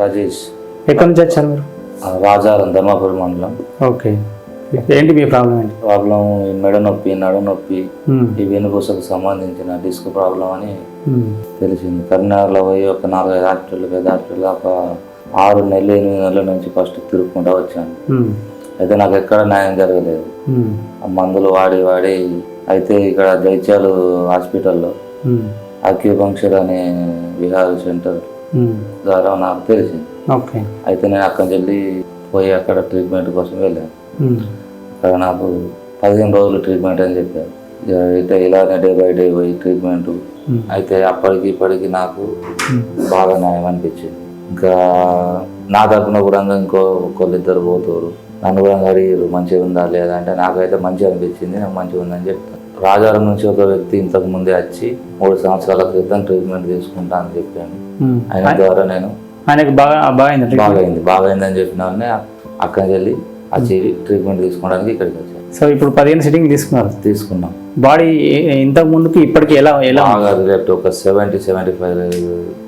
రాజేష్. ఎక్కడి నుంచి వచ్చారు మీరు? రాజారం ధర్మాపురం మండలం. ఓకే. ఏంటి మీ ప్రాబ్లం ఏంటి? ప్రాబ్లం ఈ మెడ నొప్పి నడు నొప్పి ఈ వెనుపూసకు సంబంధించిన డిస్క్ ప్రాబ్లం అని తెలిసింది. కరీంనగర్లో పోయి ఒక నాలుగైదు హాస్పిటల్ పెద్ద హాస్పిటల్ ఒక ఆరు నెలలు ఎనిమిది నెలల నుంచి ఫస్ట్ తిరుగుకుంటూ వచ్చాను. అయితే నాకు ఎక్కడ న్యాయం జరగలేదు. మందులు వాడి వాడి అయితే ఇక్కడ జైత్యాలు హాస్పిటల్లో అక్యూపంక్చర్ అనే విహార సెంటర్ ద్వారా నాకు తెలిసింది. ఓకే అయితే నేను అక్కడి నుంచి వెళ్ళి పోయి అక్కడ ట్రీట్మెంట్ కోసం వెళ్ళాను. ఉమ్, అక్కడ నాకు పదిహేను రోజులు ట్రీట్మెంట్ అని చెప్పారు. అయితే ఇలానే డే బై డే పోయి ట్రీట్మెంట్ ఉమ్, అయితే అప్పటికి ఇప్పటికి నాకు బాగా న్యాయం అనిపించింది. ఇంకా నా తరపున కూడా ఇంకో ఒకళ్ళిద్దరు పోతారు. నన్ను కూడా అడిగారు మంచిగా ఉందా లేదా అంటే నాకైతే మంచిగా అనిపించింది నాకు మంచిగా ఉందని చెప్తాను రాజారం నుంచి ఒక వ్యక్తి ఇంతకు ముందే వచ్చి మూడు సంవత్సరాల క్రితం ట్రీట్మెంట్ తీసుకుంటా అని చెప్పాను. ఆయన ద్వారా నేను ఆయనకు బాగా బాగా అయిందండి బాగైంది. బాగైందని చెప్పిన వాళ్ళని అక్కడికి వెళ్ళి వచ్చి ట్రీట్మెంట్ తీసుకోవడానికి ఇక్కడికి వచ్చాను. సో ఇప్పుడు పదిహేను సిట్టింగ్ తీసుకున్నారు? తీసుకున్నాం. బాడీ ఇంతకు ముందుకు ఇప్పటికి ఎలా ఎలా బాగా రిలేట్ ఒక సెవెంటీ సెవెంటీ ఫైవ్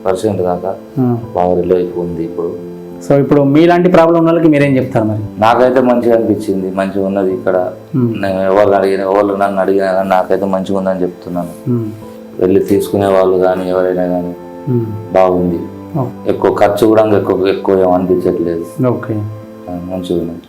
పర్సెంట్ దాకా. బాగా రిలేట్ ఉంది ఇప్పుడు. సో ఇప్పుడు మీలాంటి ప్రాబ్లం ఉన్న వాళ్ళకి మీరేం చెప్తారు మరి? నాకైతే మంచిగా అనిపించింది మంచిగా ఉన్నది ఇక్కడ. నేను ఎవరు అడిగిన ఎవరు నన్ను అడిగినా కానీ నాకైతే మంచిగా ఉందని చెప్తున్నాను. వెళ్ళి తీసుకునే వాళ్ళు కానీ ఎవరైనా కానీ. బాగుంది. ఎక్కువ ఖర్చు కూడా ఎక్కువ ఎక్కువ ఏం అనిపించట్లేదు. ఓకే. ఆ, మంచిగా ఉన్నది.